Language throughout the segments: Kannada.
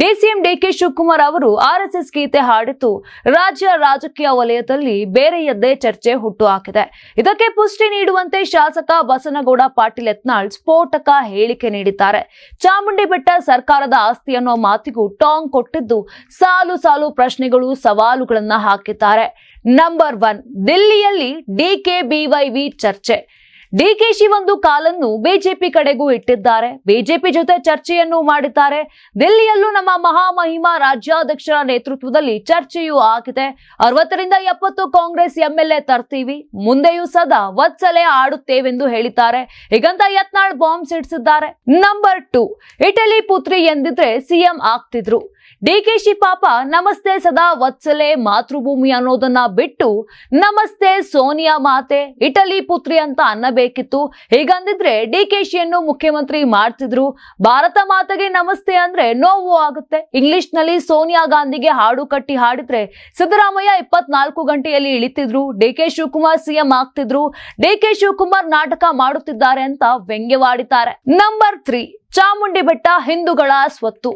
ಡಿಸಿಎಂ ಡಿಕೆ ಶಿವಕುಮಾರ್ ಅವರು ಆರ್ಎಸ್ಎಸ್ ಗೀತೆ ಹಾಡಿದ್ದು ರಾಜ್ಯ ರಾಜಕೀಯ ವಲಯದಲ್ಲಿ ಬೇರೆಯದ್ದೇ ಚರ್ಚೆ ಹುಟ್ಟು ಹಾಕಿದೆ. ಇದಕ್ಕೆ ಪುಷ್ಟಿ ನೀಡುವಂತೆ ಶಾಸಕ ಬಸನಗೌಡ ಪಾಟೀಲ್ ಯತ್ನಾಳ್ ಸ್ಫೋಟಕ ಹೇಳಿಕೆ ನೀಡಿದ್ದಾರೆ. ಚಾಮುಂಡಿ ಬೆಟ್ಟ ಸರ್ಕಾರದ ಆಸ್ತಿ ಅನ್ನೋ ಮಾತಿಗೂ ಟಾಂಗ್ ಕೊಟ್ಟಿದ್ದು ಸಾಲು ಸಾಲು ಪ್ರಶ್ನೆಗಳು ಸವಾಲುಗಳನ್ನ ಹಾಕಿದ್ದಾರೆ. ನಂಬರ್ ಒನ್, ದಿಲ್ಲಿಯಲ್ಲಿ ಡಿಕೆಬಿವೈವಿ ಚರ್ಚೆ. ಡಿಕೆಶಿ ಒಂದು ಕಾಲನ್ನು ಬಿಜೆಪಿ ಕಡೆಗೂ ಇಟ್ಟಿದ್ದಾರೆ. ಬಿಜೆಪಿ ಜೊತೆ ಚರ್ಚೆಯನ್ನು ಮಾಡಿದ್ದಾರೆ. ದಿಲ್ಲಿಯಲ್ಲೂ ನಮ್ಮ ಮಹಾಮಹಿಮಾ ರಾಜ್ಯಾಧ್ಯಕ್ಷರ ನೇತೃತ್ವದಲ್ಲಿ ಚರ್ಚೆಯೂ ಆಗಿದೆ. ಅರವತ್ತರಿಂದ ಎಪ್ಪತ್ತು ಕಾಂಗ್ರೆಸ್ ಎಂಎಲ್ಎ ತರ್ತೀವಿ. ಮುಂದೆಯೂ ಸದಾ ವತ್ಸಲೆ ಆಡುತ್ತೇವೆಂದು ಹೇಳಿದ್ದಾರೆ. ಹೀಗಂತ ಯತ್ನಾಳ್ ಬಾಂಬ್ ಸಿಡಿಸಿದ್ದಾರೆ. ನಂಬರ್ ಟು, ಇಟಲಿ ಪುತ್ರಿ ಎಂದಿದ್ರೆ ಸಿಎಂ ಆಗ್ತಿದ್ರು. ಡಿಕೆಶಿ ಪಾಪ ನಮಸ್ತೆ ಸದಾ ವತ್ಸಲೆ ಮಾತೃಭೂಮಿ ಅನ್ನೋದನ್ನ ಬಿಟ್ಟು ನಮಸ್ತೆ ಸೋನಿಯಾ ಮಾತೆ, ಇಟಲಿ ಪುತ್ರಿ ಅಂತ ಅನ್ನಬೇಕಿತ್ತು. ಹೀಗಂದಿದ್ರೆ ಡಿಕೆಶಿಯನ್ನು ಮುಖ್ಯಮಂತ್ರಿ ಮಾಡ್ತಿದ್ರು. ಭಾರತ ಮಾತೆಗೆ ನಮಸ್ತೆ ಅಂದ್ರೆ ನೋವು ಆಗುತ್ತೆ. ಇಂಗ್ಲಿಷ್ನಲ್ಲಿ ಸೋನಿಯಾ ಗಾಂಧಿಗೆ ಹಾಡು ಕಟ್ಟಿ ಹಾಡಿದ್ರೆ ಸಿದ್ದರಾಮಯ್ಯ ಇಪ್ಪತ್ನಾಲ್ಕು ಗಂಟೆಯಲ್ಲಿ ಇಳಿತಿದ್ರು. ಡಿಕೆ ಶಿವಕುಮಾರ್ ಸಿಎಂ ಆಗ್ತಿದ್ರು. ಡಿಕೆ ಶಿವಕುಮಾರ್ ನಾಟಕ ಮಾಡುತ್ತಿದ್ದಾರೆ ಅಂತ ವ್ಯಂಗ್ಯವಾಡಿದ್ದಾರೆ. Number three. ಚಾಮುಂಡಿ ಬೆಟ್ಟ ಹಿಂದೂಗಳ ಸ್ವತ್ತು.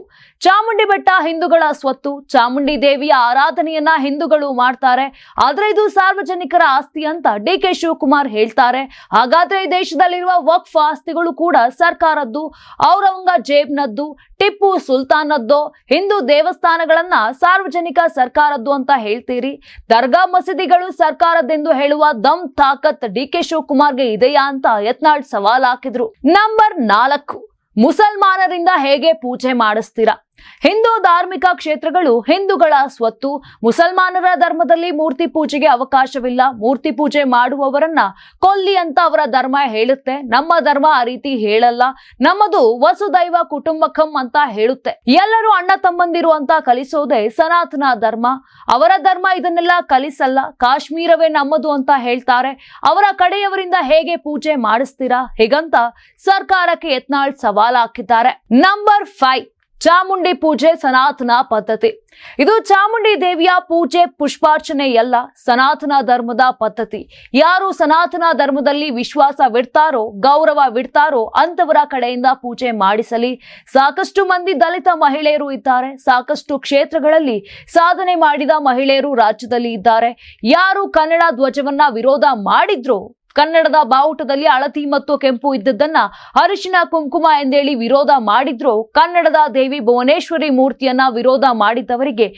ಚಾಮುಂಡಿ ಬೆಟ್ಟ ಹಿಂದೂಗಳ ಸ್ವತ್ತು. ಚಾಮುಂಡಿ ದೇವಿಯ ಆರಾಧನೆಯನ್ನ ಹಿಂದೂಗಳು ಮಾಡ್ತಾರೆ. ಆದ್ರೆ ಇದು ಸಾರ್ವಜನಿಕರ ಆಸ್ತಿ ಅಂತ ಡಿ ಕೆ ಶಿವಕುಮಾರ್ ಹೇಳ್ತಾರೆ. ಹಾಗಾದ್ರೆ ಈ ದೇಶದಲ್ಲಿರುವ ವಕ್ಫ್ ಆಸ್ತಿಗಳು ಕೂಡ ಸರ್ಕಾರದ್ದು ಔರಂಗಜೇಬ್ನದ್ದು ಟಿಪ್ಪು ಸುಲ್ತಾನದ್ದು, ಹಿಂದೂ ದೇವಸ್ಥಾನಗಳನ್ನ ಸಾರ್ವಜನಿಕ ಸರ್ಕಾರದ್ದು ಅಂತ ಹೇಳ್ತೀರಿ. ದರ್ಗಾ ಮಸೀದಿಗಳು ಸರ್ಕಾರದ್ದೆಂದು ಹೇಳುವ ದಮ್ ತಾಕತ್ ಡಿ ಕೆ ಶಿವಕುಮಾರ್ಗೆ ಇದೆಯಾ ಅಂತ ಯತ್ನಾಳ್ ಸವಾಲ್ ಹಾಕಿದ್ರು. ನಂಬರ್ ನಾಲ್ಕು. ಮುಸಲ್ಮಾನರಿಂದ ಹೇಗೆ ಪೂಜೆ ಮಾಡಿಸ್ತೀರಾ? ಹಿಂದೂ ಧಾರ್ಮಿಕ ಕ್ಷೇತ್ರಗಳು ಹಿಂದೂಗಳ ಸ್ವತ್ತು, ಮುಸಲ್ಮಾನರ ಧರ್ಮದಲ್ಲಿ ಮೂರ್ತಿ ಪೂಜೆಗೆ ಅವಕಾಶವಿಲ್ಲ, ಮೂರ್ತಿ ಪೂಜೆ ಮಾಡುವವರನ್ನ ಕೊಲ್ಲಿ ಅಂತ ಅವರ ಧರ್ಮ ಹೇಳುತ್ತೆ. ನಮ್ಮ ಧರ್ಮ ಆ ರೀತಿ ಹೇಳಲ್ಲ. ನಮ್ಮದು ವಸುದೈವ ಕುಟುಂಬಕಂ ಅಂತ ಹೇಳುತ್ತೆ. ಎಲ್ಲರೂ ಅಣ್ಣ ತಮ್ಮಂದಿರು ಅಂತ ಕಲಿಸೋದೇ ಸನಾತನ ಧರ್ಮ. ಅವರ ಧರ್ಮ ಇದನ್ನೆಲ್ಲ ಕಲಿಸಲ್ಲ. ಕಾಶ್ಮೀರವೇ ನಮ್ಮದು ಅಂತ ಹೇಳ್ತಾರೆ. ಅವರ ಕಡೆಯವರಿಂದ ಹೇಗೆ ಪೂಜೆ ಮಾಡಿಸ್ತೀರಾ? ಹೀಗಂತ ಸರ್ಕಾರಕ್ಕೆ ಯತ್ನಾಳ್ ಸವಾಲ್ ಹಾಕಿದ್ದಾರೆ. ನಂಬರ್ ಫೈವ್ ಚಾಮುಂಡಿ ಪೂಜೆ ಸನಾತನ ಪದ್ಧತಿ. ಇದು ಚಾಮುಂಡಿ ದೇವಿಯ ಪೂಜೆ ಪುಷ್ಪಾರ್ಚನೆಯಲ್ಲ ಸನಾತನ ಧರ್ಮದ ಪದ್ಧತಿ. ಯಾರು ಸನಾತನ ಧರ್ಮದಲ್ಲಿ ವಿಶ್ವಾಸವಿಡ್ತಾರೋ ಗೌರವವಿಡ್ತಾರೋ ಅಂತವರ ಕಡೆಯಿಂದ ಪೂಜೆ ಮಾಡಿಸಲಿ. ಸಾಕಷ್ಟು ಮಂದಿ ದಲಿತ ಮಹಿಳೆಯರು ಇದ್ದಾರೆ. ಸಾಕಷ್ಟು ಕ್ಷೇತ್ರಗಳಲ್ಲಿ ಸಾಧನೆ ಮಾಡಿದ ಮಹಿಳೆಯರು ರಾಜ್ಯದಲ್ಲಿ ಇದ್ದಾರೆ. ಯಾರು ಕನ್ನಡ ಧ್ವಜವನ್ನ ವಿರೋಧ ಮಾಡಿದ್ರೋ ಕನ್ನಡದ ಬಾವುಟದಲ್ಲಿ ಅಳತಿ ಮತ್ತು ಕೆಂಪು ಇದ್ದದ್ದನ್ನ ಅರಿಶಿನ, ಕುಂಕುಮ ಎಂದೇಳಿ ವಿರೋಧ ಮಾಡಿದ್ರು. ಕನ್ನಡದ ದೇವಿ ಭುವನೇಶ್ವರಿ ಮೂರ್ತಿಯನ್ನ ವಿರೋಧ ಮಾಡಿದವರಿಗೆ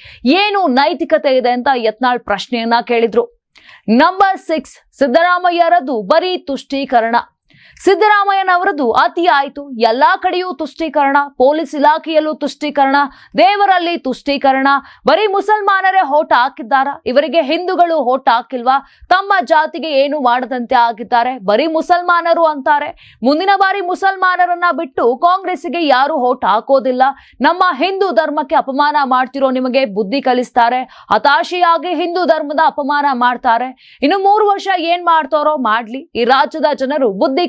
ಏನು ನೈತಿಕತೆ ಇದೆ ಅಂತ ಯತ್ನಾಳ್ ಪ್ರಶ್ನೆಯನ್ನ ಕೇಳಿದ್ರು. ನಂಬರ್ ಸಿಕ್ಸ್ ಸಿದ್ದರಾಮಯ್ಯರದು ಬರೀ ತುಷ್ಟೀಕರಣ. ಸಿದ್ದರಾಮಯ್ಯನವರದು ಅತಿ ಆಯಿತು. ಎಲ್ಲ ಕಡೆಯೂ ತುಷ್ಟೀಕರಣ, ಪೊಲೀಸ್ ಇಲಾಖೆಯಲ್ಲೂ ತುಷ್ಟೀಕರಣ, ದೇವರಲ್ಲಿ ತುಷ್ಟೀಕರಣ. ಬರೀ ಮುಸಲ್ಮಾನರೇ ಹೋಟ ಹಾಕಿದ್ದಾರ? ಇವರಿಗೆ ಹಿಂದೂಗಳು ಹೋಟ ಹಾಕಿಲ್ವಾ? ತಮ್ಮ ಜಾತಿಗೆ ಏನು ಮಾಡದಂತೆ ಆಗಿದ್ದಾರೆ? ಬರೀ ಮುಸಲ್ಮಾನರು ಅಂತಾರೆ. ಮುಂದಿನ ಬಾರಿ ಮುಸಲ್ಮಾನರನ್ನ ಬಿಟ್ಟು ಕಾಂಗ್ರೆಸ್ಗೆ ಯಾರು ಹೋಟ ಹಾಕೋದಿಲ್ಲ. ನಮ್ಮ ಹಿಂದೂ ಧರ್ಮಕ್ಕೆ ಅಪಮಾನ ಮಾಡ್ತಿರೋ ನಿಮಗೆ ಬುದ್ಧಿ ಕಲಿಸ್ತಾರೆ. ಹತಾಶೆಯಾಗಿ ಹಿಂದೂ ಧರ್ಮದ ಅಪಮಾನ ಮಾಡ್ತಾರೆ. ಇನ್ನು ಮೂರು ವರ್ಷ ಏನ್ ಮಾಡ್ತಾರೋ ಮಾಡ್ಲಿ. ಈ ರಾಜ್ಯದ ಜನರು ಬುದ್ಧಿ